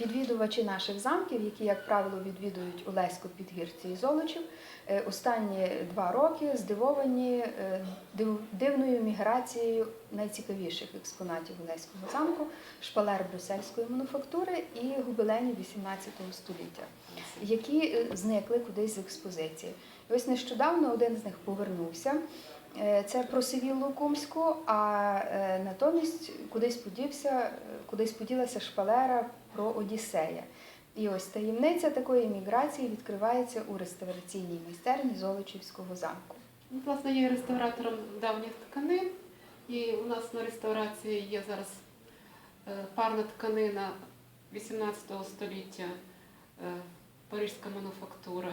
Відвідувачі наших замків, які, як правило, відвідують Олеську, Підгірці і Золочів, е, останні два роки здивовані е, дивною міграцією найцікавіших експонатів Олеського замку, шпалер брюссельської мануфактури і гобеленів 18 століття, які е, зникли кудись з експозиції. Ось нещодавно один з них повернувся. Е, Це про Севіллу Кумську, а е, натомість кудись подівся, кудись поділася шпалера про Одіссея. І ось таємниця такої міграції відкривається у реставраційній майстерні Золочівського замку. Ну, Власне, я є реставратором давніх тканин, і у нас на реставрації є зараз е, парна тканина 18 століття, парижська мануфактура.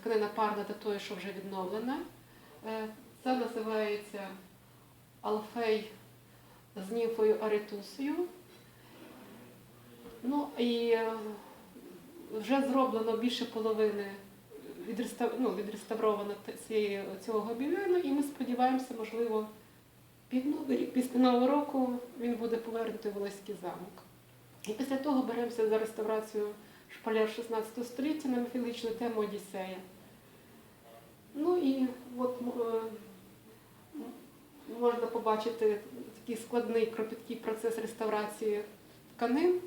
Тканина парна до тої, що вже відновлена. Е, Це називається Алфей з німфою Аритусою. Ну і е, вже зроблено більше половини ну, відреставровано цієї, цього гобелену, і ми сподіваємося, можливо, під новий рік, після Нового року він буде повернутий в Олеський замок. І після того беремося за реставрацію шпалер 16 століття на міфологічну тему Одіссея. Ну і от е, можна побачити такий складний кропіткий процес реставрації тканин.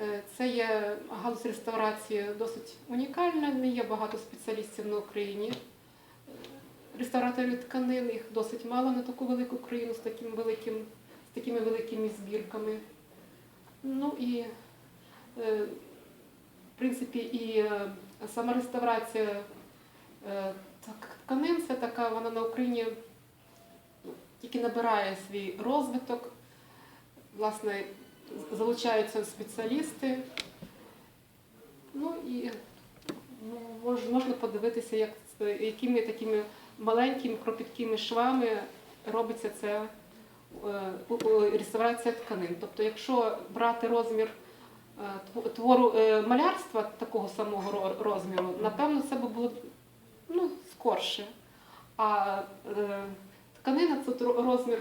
Е, Це є галузь реставрації досить унікальна, не є багато спеціалістів на Україні. Е, Реставраторів тканин їх досить мало на таку велику країну з таким великим, з такими великими збірками. Ну і в принципі і сама реставрація так- тканин це така, вона на Україні ну, тільки набирає свій розвиток. Власне, залучаються спеціалісти. Ну і ну, мож- можна подивитися, як, якими такими маленькими кропіткими швами робиться це е, реставрація тканин. Тобто, якщо брати розмір е, твору е, малярства такого самого розміру, напевно, це би було ну, скорше. А е, тканина це розмір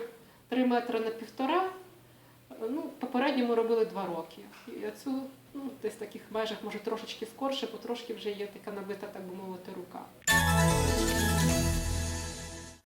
3 метри на півтора. Ну, попередньо ми робили два роки. І цю ну, десь в таких межах, може трошечки скорше, бо трошки вже є така набита, так би мовити, рука.